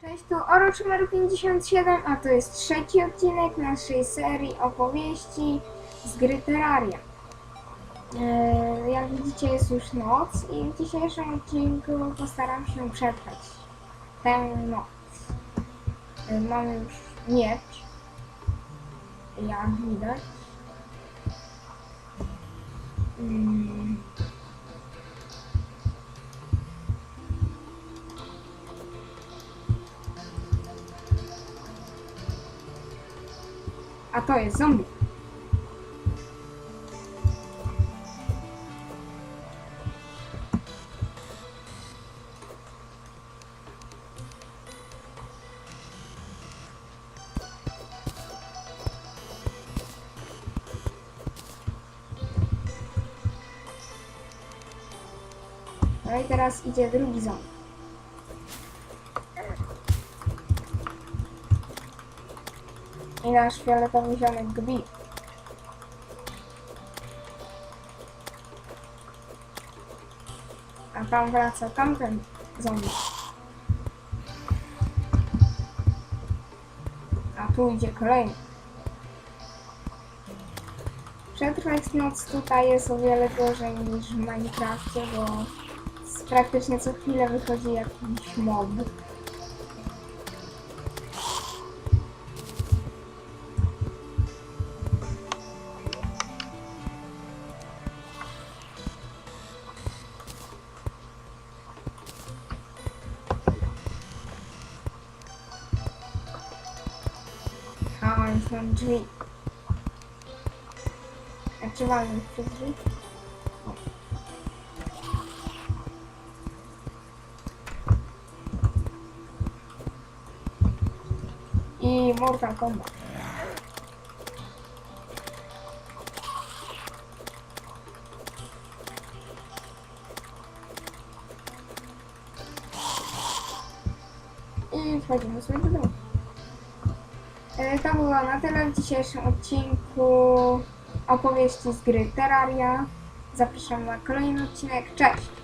Cześć, tu Oroch numer 57, a to jest trzeci odcinek naszej serii opowieści z gry Terraria. E, Jak widzicie jest już noc i w dzisiejszym odcinku postaram się przetrwać tę noc. E, Mamy już miecz, jak widać. Mm. A to jest zombie. No i teraz idzie drugi zombie. I nasz fioletowy ziomek gbi. A tam wraca tamten zombie. A tu idzie kolejny. Przetrwać noc tutaj jest o wiele gorzej niż w Minecrafcie, bo praktycznie co chwilę wychodzi jakiś mob. Już mam drzwi. A czy już przez drzwi? I Mortal Kombat. I wchodzimy sobie do domu. E, To było na tyle w dzisiejszym odcinku opowieści z gry Terraria. Zapraszam na kolejny odcinek. Cześć!